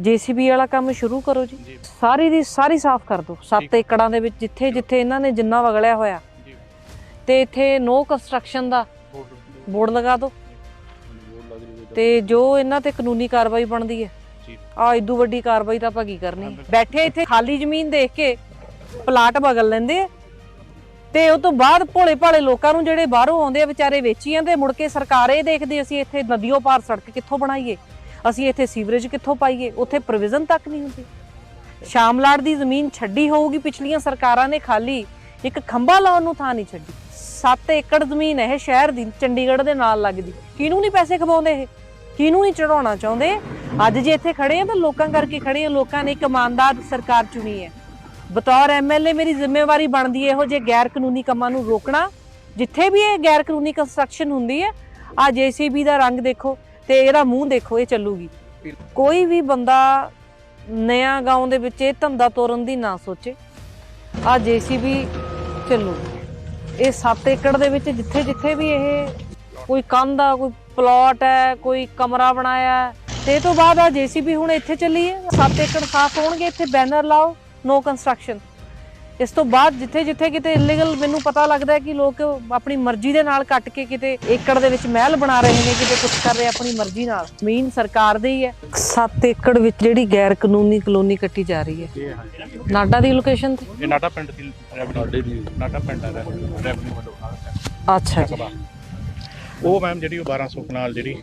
JCB ਵਾਲਾ ਕੰਮ ਸ਼ੁਰੂ ਕਰੋ ਜੀ। ਸਾਰੀ ਦੀ ਸਾਰੀ ਸਾਫ਼ ਕਰ ਦਿਓ। 7 ਠੀਕ। ਏਕੜਾਂ ਦੇ ਵਿੱਚ ਜਿੱਥੇ ਜਿੱਥੇ ਇਹਨਾਂ ਨੇ ਜਿੰਨਾ ਵਗਲਿਆ ਹੋਇਆ। ਤੇ ਇੱਥੇ ਨੋ ਕੰਸਟਰਕਸ਼ਨ ਦਾ ਬੋਰਡ ਲਗਾ ਦਿਓ। ਤੇ ਜੋ ਇਹਨਾਂ ਤੇ ਕਾਨੂੰਨੀ ਕਾਰਵਾਈ ਬਣਦੀ ਹੈ ਆ ਇਦੋਂ ਵੱਡੀ ਕਾਰਵਾਈ ਤਾਂ ਆਪਾਂ ਕੀ ਕਰਨੀ। ਬੈਠੇ ਇੱਥੇ ਖਾਲੀ ਜ਼ਮੀਨ ਦੇਖ ਕੇ ਪਲਾਟ ਬਗਲ ਲੈਂਦੇ ਤੇ ਉਹ ਤੋਂ ਬਾਅਦ ਭੋਲੇ ਭਾਲੇ ਲੋਕਾਂ ਨੂੰ ਜਿਹੜੇ ਬਾਹਰੋਂ ਆਉਂਦੇ ਆ ਵਿਚਾਰੇ ਵੇਚੀਆਂ ਤੇ ਮੁੜ ਕੇ ਸਰਕਾਰ ਇਹ ਦੇਖਦੀ ਅਸੀਂ ਇੱਥੇ ਨਦੀਓ ਪਾਰ ਸੜਕ ਕਿੱਥੋਂ ਬਣਾਈਏ? ਅਸੀਂ ਇੱਥੇ ਸੀਵਰੇਜ ਕਿੱਥੋਂ ਪਾਈਏ? ਉੱਥੇ ਪ੍ਰੋਵੀਜ਼ਨ ਤੱਕ ਨਹੀਂ ਹੁੰਦੀ। ਸ਼ਾਮਲਾੜ ਦੀ ਜ਼ਮੀਨ ਛੱਡੀ ਹੋਊਗੀ ਪਿਛਲੀਆਂ ਸਰਕਾਰਾਂ ਨੇ ਖਾਲੀ। ਇੱਕ ਖੰਭਾ ਲਾਉਣ ਨੂੰ ਥਾਂ ਨਹੀਂ ਛੱਡੀ। 7 ਏਕੜ ਜ਼ਮੀਨ ਹੈ ਇਹ ਸ਼ਹਿਰ ਦੀ, ਚੰਡੀਗੜ੍ਹ ਦੇ ਨਾਲ ਲੱਗਦੀ। ਕਿਹਨੂੰ ਨਹੀਂ ਪੈਸੇ ਖਵਾਉਂਦੇ ਇਹ? ਕਿਹਨੂੰ ਨਹੀਂ ਚੜਾਉਣਾ ਚਾਹੁੰਦੇ? ਅੱਜ ਜੇ ਇੱਥੇ ਖੜੇ ਆ ਤਾਂ ਲੋਕਾਂ ਕਰਕੇ ਖੜੇ ਆ। ਲੋਕਾਂ ਨੇ ਇੱਕ ਇਮਾਨਦਾਰ ਸਰਕਾਰ ਚੁਣੀ ਹੈ। ਬਤੌਰ ਐਮਐਲਏ ਮੇਰੀ ਜ਼ਿੰਮੇਵਾਰੀ ਬਣਦੀ ਹੈ ਇਹੋ ਜਿਹੇ ਗੈਰ ਕਾਨੂੰਨੀ ਕੰਮਾਂ ਨੂੰ ਰੋਕਣਾ। ਜਿੱਥੇ ਵੀ ਇਹ ਗੈਰ ਕਾਨੂੰਨੀ ਕੰਸਟਰਕਸ਼ਨ ਹੁੰਦੀ ਹੈ, ਆ ਜੀਸੀਬੀ ਦਾ ਰੰਗ ਦੇਖੋ। ਤੇ ਇਹਦਾ ਮੂੰਹ ਦੇਖੋ ਇਹ ਚੱਲੂਗੀ। ਕੋਈ ਵੀ ਬੰਦਾ ਨਿਆ ਗਾਉਂ ਦੇ ਵਿੱਚ ਇਹ ਧੰਦਾ ਤੋਰਨ ਦੀ ਨਾ ਸੋਚੇ। ਆ ਜੀਸੀਬੀ ਚੱਲੂ ਇਹ 7 ਏਕੜ ਦੇ ਵਿੱਚ ਜਿੱਥੇ ਜਿੱਥੇ ਵੀ ਇਹ ਕੋਈ ਕੰਧ ਆ ਕੋਈ ਪਲਾਟ ਹੈ ਕੋਈ ਕਮਰਾ ਬਣਾਇਆ ਹੈ, ਤੇ ਇਹ ਤੋਂ ਬਾਅਦ ਆ ਜੀਸੀਬੀ ਹੁਣ ਇੱਥੇ ਚੱਲੀ ਹੈ। 7 ਏਕੜ ਸਾਫ਼ ਹੋਣਗੇ ਇੱਥੇ ਬੈਨਰ ਲਾਓ ਨੋ ਕੰਸਟਰਕਸ਼ਨ। ਇਸ ਤੋਂ ਬਾਅਦ ਜਿੱਥੇ ਜਿੱਥੇ ਕਿਤੇ ਇਲੀਗਲ ਮੈਨੂੰ ਪਤਾ ਲੱਗਦਾ ਹੈ ਕਿ ਲੋਕ ਆਪਣੀ ਮਰਜ਼ੀ ਦੇ ਨਾਲ ਕੱਟ ਕੇ ਕਿਤੇ ਏਕੜ ਦੇ ਵਿੱਚ ਮਹਿਲ ਬਣਾ ਰਹੇ ਨੇ ਕਿਤੇ ਕੁਝ ਕਰ ਰਹੇ ਆਪਣੀ ਮਰਜ਼ੀ ਨਾਲ। ਜ਼ਮੀਨ ਸਰਕਾਰ ਦੀ ਹੀ ਹੈ। 7 ਏਕੜ ਵਿੱਚ ਜਿਹੜੀ ਗੈਰ ਕਾਨੂੰਨੀ ਕਲੋਨੀ ਕੱਟੀ ਜਾ ਰਹੀ ਹੈ। ਇਹ ਹਾਂ ਨਾਡਾ ਦੀ ਲੋਕੇਸ਼ਨ ਤੇ? ਇਹ ਨਾਟਾ ਪਿੰਡ ਦੀ ਰੈਵਨਿਊ ਦੀ। ਨਾਟਾ ਪਿੰਡ ਹੈ ਰੈਵਨਿਊ ਵੱਲੋਂ। ਅੱਛਾ ਜੀ। ਉਹ ਮੈਮ ਜਿਹੜੀ ਉਹ 1200 ਕਨਾਲ ਜਿਹੜੀ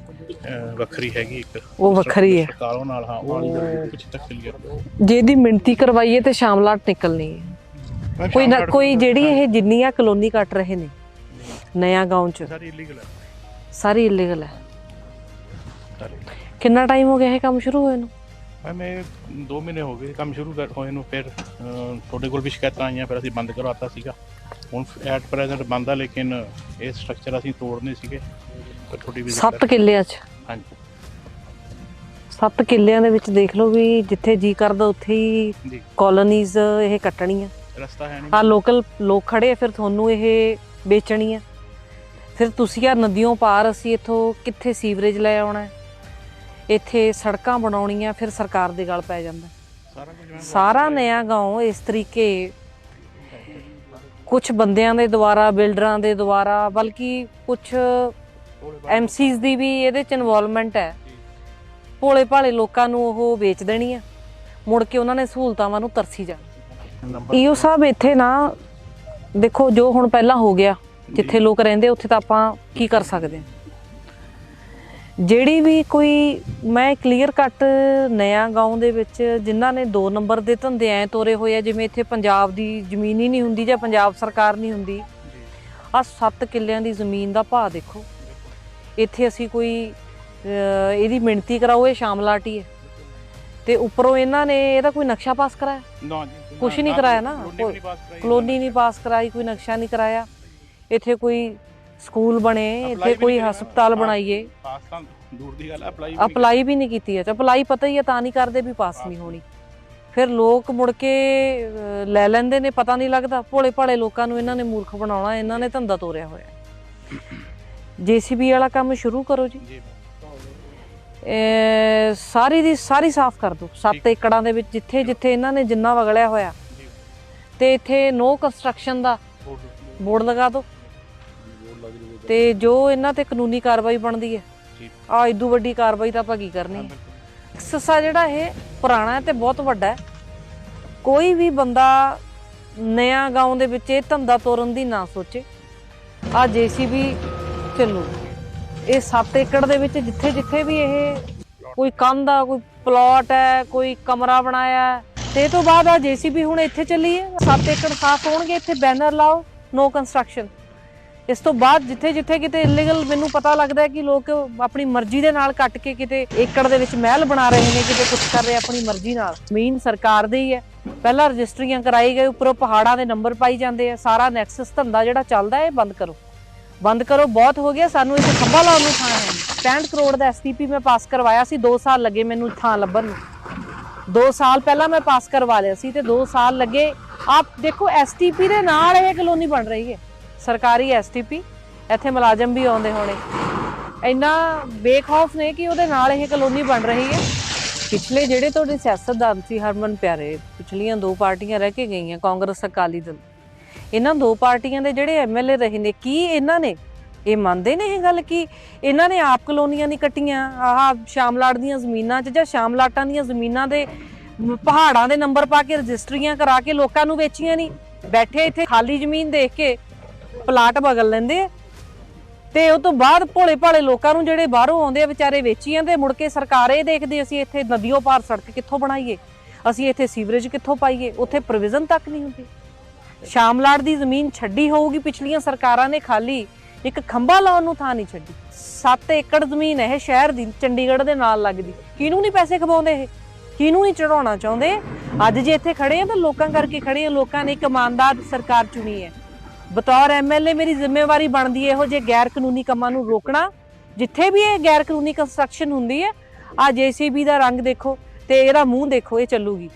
ਵੱਖਰੀ ਹੈਗੀ ਇੱਕ। ਉਹ ਵੱਖਰੀ ਹੈ। ਕਾਲੋਂ ਨਾਲ ਹਾਂ ਉਹ ਪਿੱਛੇ ਤੱਕ ਚੱਲੀ ਹੈ ਜੇ ਦੀ ਮਿਣਤੀ ਕਰਵਾਈਏ ਤੇ ਸ਼ਾਮਲਾਟ ਨਿਕਲਣੀ ਹੈ। ਕੋਈ ਨਾ ਕੋਈ ਜਿਹੜੀ ਇਹ ਜਿੰਨੀਆਂ ਕਲੋਨੀ ਕੱਟ ਰਹੇ ਨੇ ਨਇਆ ਗਾਉਂ ਚ। ਸਾਰੀ ਇਲੀਗਲ ਹੈ। ਸਾਰੀ ਇਲੀਗਲ ਹੈ। ਕਿੰਨਾ ਟਾਈਮ ਹੋ ਗਿਆ ਇਹ ਕੰਮ ਸ਼ੁਰੂ ਹੋਏ ਨੂੰ? ਇਹ 2 ਮਹੀਨੇ ਹੋ ਗਏ ਕੰਮ ਸ਼ੁਰੂ ਕਰ ਹੋਏ ਨੂੰ ਫਿਰ ਤੁਹਾਡੇ ਕੋਲ ਵੀ ਸ਼ਿਕਾਇਤਾਂ ਆਈਆਂ ਫਿਰ ਅਸੀਂ ਬੰਦ ਕਰਵਾਤਾ ਸੀਗਾ। ਹੁਣ ਐਟ ਪ੍ਰੈਜ਼ੈਂਟ ਬੰਦ ਆ ਲੇਕਿਨ ਇਹ ਸਟਰਕਚਰ ਅਸੀਂ ਤੋੜਨੇ ਸੀਗੇ। ਪਰ ਤੁਹਾਡੀ ਵੀ 7 ਕਿੱਲਿਆਂ ਚ? ਹਾਂਜੀ। 7 ਕਿੱਲਿਆਂ ਦੇ ਵਿੱਚ ਦੇਖ ਲਓ ਵੀ ਜਿੱਥੇ ਜੀ ਕਰਦਾ ਉੱਥੇ ਹੀ ਕਾਲੋਨੀਜ਼ ਇਹ ਕੱਟਣੀਆਂ। ਰਸਤਾ ਹੈ ਨਹੀਂ ਆ ਲੋਕਲ ਲੋਕ ਖੜੇ ਆ ਫਿਰ ਤੁਹਾਨੂੰ ਇਹ ਵੇਚਣੀ ਆ ਫਿਰ ਤੁਸੀਂ ਆ ਨਦੀਆਂ ਪਾਰ ਅਸੀਂ ਇੱਥੋਂ ਕਿੱਥੇ ਸੀਵਰੇਜ ਲੈ ਆਉਣਾ ਹੈ? ਇੱਥੇ ਸੜਕਾਂ ਬਣਾਉਣੀਆਂ ਫਿਰ ਸਰਕਾਰ ਦੇ ਗਲ ਪੈ ਜਾਂਦਾ ਸਾਰਾ ਕੁਝ ਮੈਮ ਸਾਰਾ ਨਇਆ گاؤں ਇਸ ਤਰੀਕੇ ਕੁਝ ਬੰਦਿਆਂ ਦੇ ਦੁਆਰਾ ਬਿਲਡਰਾਂ ਦੇ ਦੁਆਰਾ ਬਲਕਿ ਕੁਝ ਐਮਸੀਜ਼ ਦੀ ਵੀ ਇਹਦੇ ਚ ਇਨਵੋਲਵਮੈਂਟ ਹੈ ਭੋਲੇ ਭਾਲੇ ਲੋਕਾਂ ਨੂੰ ਉਹ ਵੇਚ ਦੇਣੀ ਆ ਮੁੜ ਕੇ ਉਹਨਾਂ ਨੇ ਸਹੂਲਤਾਂ ਵੱਲ ਨੂੰ ਤਰਸੀ ਜਾਣਾ ਨੰਬਰ ਈਓ ਸਾਹਿਬ ਇੱਥੇ ਨਾ ਦੇਖੋ ਜੋ ਹੁਣ ਪਹਿਲਾਂ ਹੋ ਗਿਆ ਜਿੱਥੇ ਲੋਕ ਰਹਿੰਦੇ ਉੱਥੇ ਤਾਂ ਆਪਾਂ ਕੀ ਕਰ ਸਕਦੇ ਜਿਹੜੀ ਵੀ ਕੋਈ ਮੈਂ ਕਲੀਅਰ ਕੱਟ ਨਿਆ گاਉਂ ਦੇ ਵਿੱਚ ਜਿਨ੍ਹਾਂ ਨੇ 2 ਨੰਬਰ ਦੇ ਧੰਦੇ ਐ ਤੋਰੇ ਹੋਏ ਆ ਜਿਵੇਂ ਇੱਥੇ ਪੰਜਾਬ ਦੀ ਜ਼ਮੀਨ ਹੀ ਨਹੀਂ ਹੁੰਦੀ ਜਾਂ ਪੰਜਾਬ ਸਰਕਾਰ ਨਹੀਂ ਹੁੰਦੀ ਆ 7 ਕਿੱਲਿਆਂ ਦੀ ਜ਼ਮੀਨ ਦਾ ਭਾਅ ਦੇਖੋ। ਇੱਥੇ ਅਸੀਂ ਕੋਈ ਇਹਦੀ ਮਿਣਤੀ ਕਰਾਓ ਇਹ ਸ਼ਾਮਲਾਟੀ ਹੈ। ਤੇ ਉੱਪਰੋਂ ਇਹਨਾਂ ਨੇ ਇਹਦਾ ਕੋਈ ਨਕਸ਼ਾ ਪਾਸ ਕਰਾਇਆ? ਨਾ ਜੀ ਕੁਛ ਨਹੀਂ ਕਰਾਇਆ ਨਾ, ਕਲੋਨੀ ਨਹੀਂ ਪਾਸ ਕਰਾਈ ਕੋਈ ਨਕਸ਼ਾ ਨਹੀਂ ਕਰਾਇਆ। ਇੱਥੇ ਕੋਈ ਸਕੂਲ ਬਣੇ ਇੱਥੇ ਕੋਈ। ਹਸਪਤਾਲ। ਬਣਾਈਏ। ਪਾਸ ਤਾਂ ਦੂਰ ਦੀ ਗੱਲ ਅਪਲਾਈ ਅਪਲਾਈ ਵੀ ਨਹੀਂ ਕੀਤੀ। ਹੈ ਤੇ ਅਪਲਾਈ ਪਤਾ ਹੀ ਹੈ ਤਾਂ ਨਹੀਂ ਕਰਦੇ ਵੀ ਪਾਸ ਨਹੀਂ ਹੋਣੀ। ਫਿਰ ਲੋਕ ਮੁੜ ਕੇ ਲੈ ਲੈਂਦੇ ਨੇ ਪਤਾ ਨਹੀਂ ਲੱਗਦਾ। ਭੋਲੇ ਭਾਲੇ ਲੋਕਾਂ ਨੂੰ ਇਹਨਾਂ ਨੇ ਮੂਰਖ ਬਣਾਉਣਾ ਇਹਨਾਂ ਨੇ ਧੰਦਾ ਤੋਰਿਆ ਹੋਇਆ। ਜੀਸੀਬੀ ਵਾਲਾ ਕੰਮ ਸ਼ੁਰੂ ਕਰੋ ਜੀ। ਸਾਰੀ ਦੀ ਸਾਰੀ ਸਾਫ਼ ਕਰ ਦੋ। ਸੱਤ ਏਕੜਾਂ ਦੇ ਵਿੱਚ ਜਿੱਥੇ ਜਿੱਥੇ ਇਹਨਾਂ ਨੇ ਜਿੰਨਾ ਵਗਲਿਆ ਹੋਇਆ। ਤੇ ਇੱਥੇ ਨੋ ਕੰਸਟਰਕਸ਼ਨ ਦਾ ਬੋਰਡ ਲਗਾ ਦਿਓ ਤੇ ਜੋ ਇਹਨਾਂ ਤੇ ਕਾਨੂੰਨੀ ਕਾਰਵਾਈ ਬਣਦੀ ਹੈ ਆ ਇਦੋਂ ਵੱਡੀ ਕਾਰਵਾਈ ਤਾਂ ਆਪਾਂ ਕੀ ਕਰਨੀ ਹੈ। ਸੱਸਾ ਜਿਹੜਾ ਇਹ ਪੁਰਾਣਾ ਤੇ ਬਹੁਤ ਵੱਡਾ ਹੈ। ਕੋਈ ਵੀ ਬੰਦਾ ਨਿਆ ਗਾਉਂ ਦੇ ਵਿੱਚ ਇਹ ਧੰਦਾ ਤੋਰਨ ਦੀ ਨਾ ਸੋਚੇ। ਆ ਜੀਸੀਬੀ ਚੱਲੂ। ਇਹ 7 ਏਕੜ ਦੇ ਵਿੱਚ ਜਿੱਥੇ ਜਿੱਥੇ ਵੀ ਇਹ ਕੋਈ ਕੰਧ ਆ ਕੋਈ ਪਲਾਟ ਹੈ ਕੋਈ ਕਮਰਾ ਬਣਾਇਆ ਹੈ, ਤੇ ਇਹ ਤੋਂ ਬਾਅਦ ਆ ਜੀਸੀਬੀ ਹੁਣ ਇੱਥੇ ਚੱਲੀ ਹੈ। 7 ਏਕੜ ਸਾਫ਼ ਹੋਣਗੇ ਇੱਥੇ ਬੈਨਰ ਲਾਓ ਨੋ ਕੰਸਟਰਕਸ਼ਨ ਇਸ ਤੋਂ ਬਾਅਦ ਜਿੱਥੇ ਜਿੱਥੇ ਕਿਤੇ ਇਲੀਗਲ ਮੈਨੂੰ ਪਤਾ ਲੱਗਦਾ ਹੈ ਕਿ ਲੋਕ ਆਪਣੀ ਮਰਜ਼ੀ ਦੇ ਨਾਲ ਕੱਟ ਕੇ ਕਿਤੇ ਏਕੜ ਦੇ ਵਿੱਚ ਮਹਿਲ ਬਣਾ ਰਹੇ ਨੇ ਕਿਤੇ ਕੁਝ ਕਰ ਰਹੇ ਆਪਣੀ ਮਰਜ਼ੀ ਨਾਲ। ਜ਼ਮੀਨ ਸਰਕਾਰ ਦੀ ਹੀ ਹੈ। ਪਹਿਲਾਂ ਰਜਿਸਟਰੀਆਂ ਕਰਾਈ ਗਏ ਉੱਪਰੋਂ ਪਹਾੜਾਂ ਦੇ ਨੰਬਰ ਪਾਈ ਜਾਂਦੇ ਆ। ਸਾਰਾ ਨੈਕਸਸ ਧੰਦਾ ਜਿਹੜਾ ਚੱਲਦਾ ਇਹ ਬੰਦ ਕਰੋ। ਬੰਦ ਕਰੋ, ਬਹੁਤ ਹੋ ਗਿਆ। ਸਾਨੂੰ ਇੱਥੇ ਖੰਭਾ ਲਾਉਣ ਨੂੰ ਥਾਂ ਹੈ 65 ਕਰੋੜ ਦਾ ਐਸਟੀਪੀ ਮੈਂ ਪਾਸ ਕਰਵਾਇਆ ਸੀ। 2 ਸਾਲ ਲੱਗੇ ਮੈਨੂੰ ਥਾਂ ਲੱਭਣ ਨੂੰ। 2 ਸਾਲ ਪਹਿਲਾਂ ਮੈਂ ਪਾਸ ਕਰਵਾ ਲਿਆ ਸੀ ਤੇ 2 ਸਾਲ ਲੱਗੇ। ਆਪ ਦੇਖੋ ਐਸਟੀਪੀ ਦੇ ਨਾਲ ਇਹ ਕਲੋਨੀ ਬਣ ਰਹੀ ਹੈ। ਸਰਕਾਰੀ ਐਸਟੀਪੀ ਇੱਥੇ ਮੁਲਾਜ਼ਮ ਵੀ ਆਉਂਦੇ ਹੋਣੇ। ਇੰਨਾ ਬੇਖੌਫ ਨੇ ਕਿ ਉਹਦੇ ਨਾਲ ਇਹ ਕਲੋਨੀ ਬਣ ਰਹੀ ਹੈ। ਪਿਛਲੇ ਜਿਹੜੇ ਤੁਹਾਡੇ ਸਿਆਸਤਦਾਨ ਸੀ ਹਰਮਨ ਪਿਆਰੇ, ਪਿਛਲੀਆਂ ਦੋ ਪਾਰਟੀਆਂ ਰਹਿ ਕੇ ਗਈਆਂ, ਕਾਂਗਰਸ, ਅਕਾਲੀ ਦਲ। ਇਹਨਾਂ ਦੋ ਪਾਰਟੀਆਂ ਦੇ ਜਿਹੜੇ ਐਮਐਲਏ ਰਹੇ ਨੇ, ਕੀ ਇਹਨਾਂ ਨੇ? ਇਹ ਮੰਨਦੇ ਨੇ ਇਹ ਗੱਲ ਕਿ? ਇਹਨਾਂ ਨੇ ਆਪ ਕਲੋਨੀਆਂ ਨਹੀਂ ਕੱਟੀਆਂ, ਆਹ ਸ਼ਾਮਲਾਟ ਦੀਆਂ ਜ਼ਮੀਨਾਂ 'ਚ ਜਾਂ ਸ਼ਾਮਲਾਟਾਂ ਦੀਆਂ ਜ਼ਮੀਨਾਂ ਦੇ ਪਹਾੜਾਂ ਦੇ ਨੰਬਰ ਪਾ ਕੇ ਰਜਿਸਟਰੀਆਂ ਕਰਾ ਕੇ ਲੋਕਾਂ ਨੂੰ ਵੇਚੀਆਂ ਨਹੀਂ। ਬੈਠੇ ਇੱਥੇ ਖਾਲੀ ਜ਼ਮੀਨ ਦੇਖ ਕੇ ਪਲਾਟ ਬਗਲ ਲੈਂਦੇ ਆ। ਤੇ ਉਹ ਤੋਂ ਬਾਅਦ ਭੋਲੇ ਭਾਲੇ ਲੋਕਾਂ ਨੂੰ ਜਿਹੜੇ ਬਾਹਰੋਂ ਆਉਂਦੇ ਆ, ਵਿਚਾਰੇ ਵੇਚੀਆਂ ਤੇ ਮੁੜ ਕੇ ਸਰਕਾਰ ਇਹ ਦੇਖਦੀ, ਅਸੀਂ ਇੱਥੇ ਨਦੀਓ ਪਾਰ ਸੜਕ ਕਿੱਥੋਂ ਬਣਾਈਏ? ਅਸੀਂ ਇੱਥੇ ਸੀਵਰੇਜ ਕਿੱਥੋਂ ਪਾਈਏ? ਉੱਥੇ ਪ੍ਰੋਵੀਜ਼ਨ ਤੱਕ ਨਹੀਂ ਹੁੰਦੀ। ਸ਼ਾਮਲਾੜ ਦੀ ਜ਼ਮੀਨ ਛੱਡੀ ਹੋਊਗੀ। ਪਿਛਲੀਆਂ ਸਰਕਾਰਾਂ ਨੇ ਖਾਲੀ ਇੱਕ ਖੰਭਾ ਲਾਉਣ ਨੂੰ ਥਾਂ ਨਹੀਂ ਛੱਡੀ। 7 ਏਕੜ ਜ਼ਮੀਨ ਇਹ ਸ਼ਹਿਰ ਦੀ, ਚੰਡੀਗੜ੍ਹ ਦੇ ਨਾਲ ਲੱਗਦੀ। ਕਿਹਨੂੰ ਨਹੀਂ ਪੈਸੇ ਖਵਾਉਂਦੇ ਇਹ? ਕਿਹਨੂੰ ਨਹੀਂ ਚੜਾਉਣਾ ਚਾਹੁੰਦੇ? ਅੱਜ ਜੇ ਇੱਥੇ ਖੜੇ ਆ ਤਾਂ ਲੋਕਾਂ ਕਰਕੇ ਖੜੇ ਆ। ਲੋਕਾਂ ਨੇ ਇੱਕ ਇਮਾਨਦਾਰ ਸਰਕਾਰ ਚੁਣੀ ਹੈ। ਬਤੌਰ ਐਮਐਲਏ ਮੇਰੀ ਜ਼ਿੰਮੇਵਾਰੀ ਬਣਦੀ ਹੈ ਇਹੋ ਜਿਹੇ ਗੈਰ ਕਾਨੂੰਨੀ ਕੰਮਾਂ ਨੂੰ ਰੋਕਣਾ। ਜਿੱਥੇ ਵੀ ਇਹ ਗੈਰ ਕਾਨੂੰਨੀ ਕੰਸਟਰਕਸ਼ਨ ਹੁੰਦੀ ਹੈ, ਆ ਜੀਸੀਬੀ ਦਾ ਰੰਗ ਦੇਖੋ ਤੇ ਇਹਦਾ ਮੂੰਹ ਦੇਖੋ, ਇਹ ਚੱਲੂਗੀ।